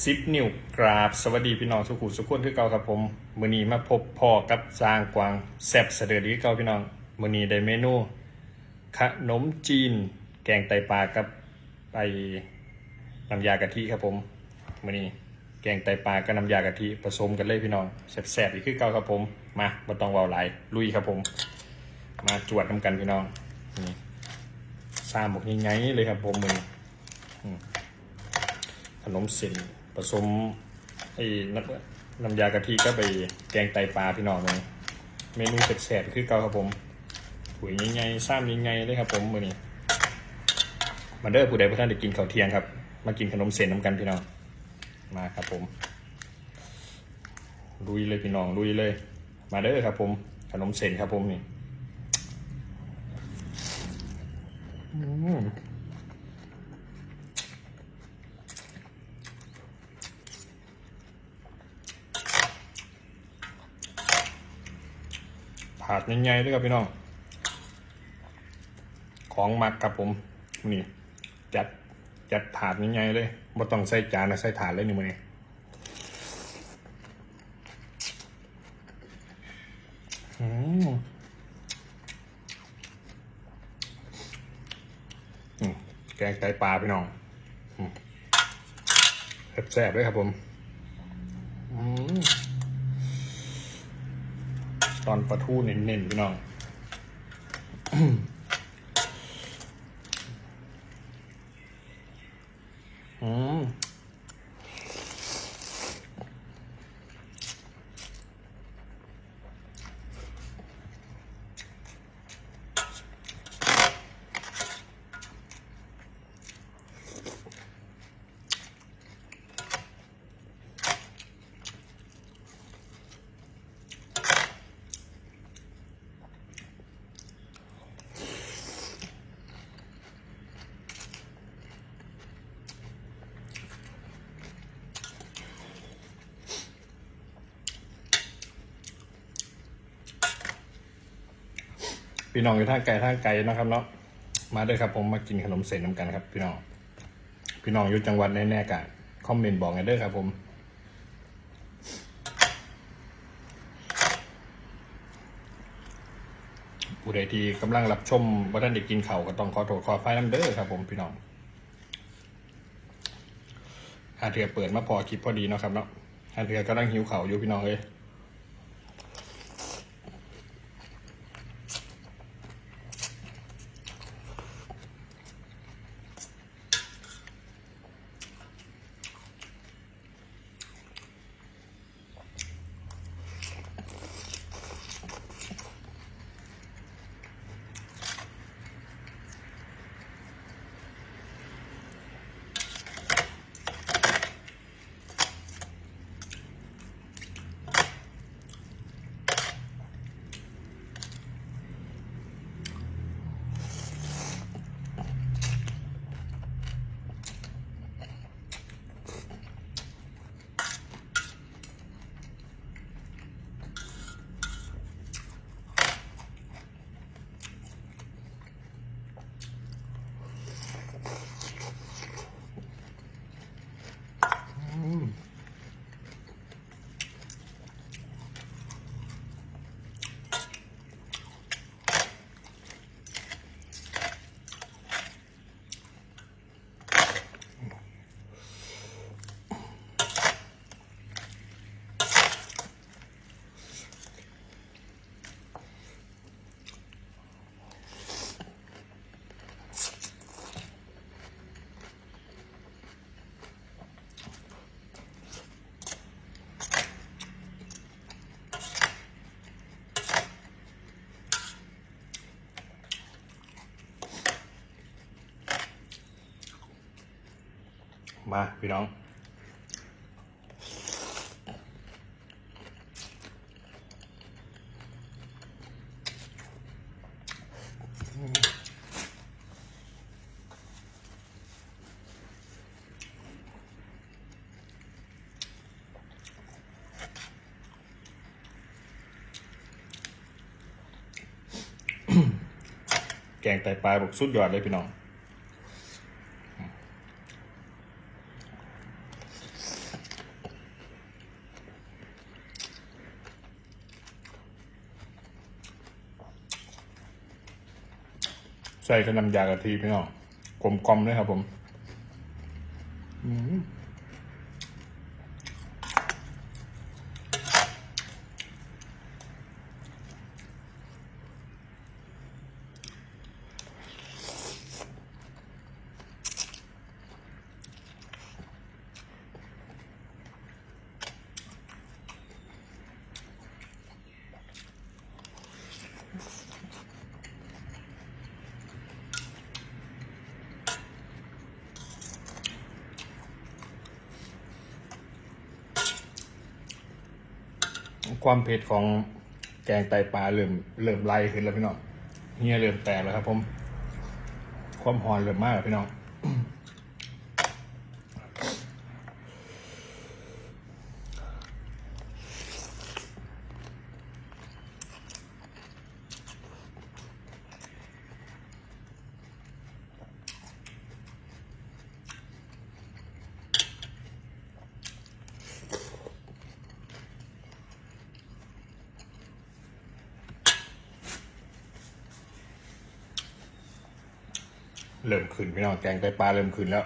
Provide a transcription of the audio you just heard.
ซิปนิวกราบ สวัสดีพี่น้องสุขุสุขคนคือเก่าครับผม มือนี้มาพบพ่อกับจางกวางแซบเสด็จคือเก่าพี่น้อง มือนี้ได้เมนู ขนมจีน แกงไตปลากับไปน้ำยากะทิครับผม มือนี้แกงไตปลากับน้ำยากะทิผสมกันเลยพี่น้องแซบๆอีกคือเก่าครับผม มาบ่ต้องเว้าหลายลุยครับผม มาจวดน้ำกันพี่น้องนี่ซาหมกง่ายๆเลยครับผมมือนี้ ขนมเส้นผสมไอ้น้ำน้ำยากะทิก็ไปแกงไตปลาพี่น้องเลยเมนูแซ่บๆคือเก่าครับผมถุยใหญ่ๆซ้ำใหญ่ๆเลยครับผมมือนี้มาเด้อผู้ใดผู้ท่านได้กินข้าวเที่ยงครับ มากินขนมเส้นน้ำกันพี่น้องมาครับผมลุยเลยพี่น้องลุยเลย มาเด้อครับ ผมขนมเส้นครับผมนี่อื มผาดใหญ่ๆด้วยครับพี่น้อง ของมักครับผมนี่จัดจัดถาดใหญ่ๆเลยบ่ต้องใส่จานนะใส่ถาดเลยนี่มือนี้อืมอืมแกงไตปลาพี่น้องแซ่บๆด้วยครับผม อืม ตอนปลาทูเน้นๆพี่น้องอืม พี่น้องอยู่ทางไกลทางไกลนะครับเนาะมาด้อครับผมมากินขนมเส้นน้ำกันครับ พี่น้องพี่น้องอยู่จังหวัดแน่ๆกันคอมเมนต์บอกกันเด้อครับผมผู้ใดที่กำลังรับชมว่าท่านได้กินเข่าก็ต้องขอโทษขอไฟน้ำเด้อครับผมพี่น้องหาเถื่อเปิดมาพอคลิปพอดีเนาะครับเนาะหาเถื่อกำลังหิวเข่าอยู่พี่น้องเลย มาพี่น้อง แกงไตปลาบุกสุดยอดเลยพี่น้อง ใส่กระนำยากะทิพี่น้องกลมกลมเลยครับผม อืม ความเผ็ดของแกงไตปลาเริ่มเริ่มไล่ขึ้นแล้วพี่น้องเฮียเริ่มแตกแล้วครับผม ความหอนเริ่มมากแล้วพี่น้อง เริ่มขึ้นพี่น้องแกงไตปลาเริ่มขึ้นแล้ว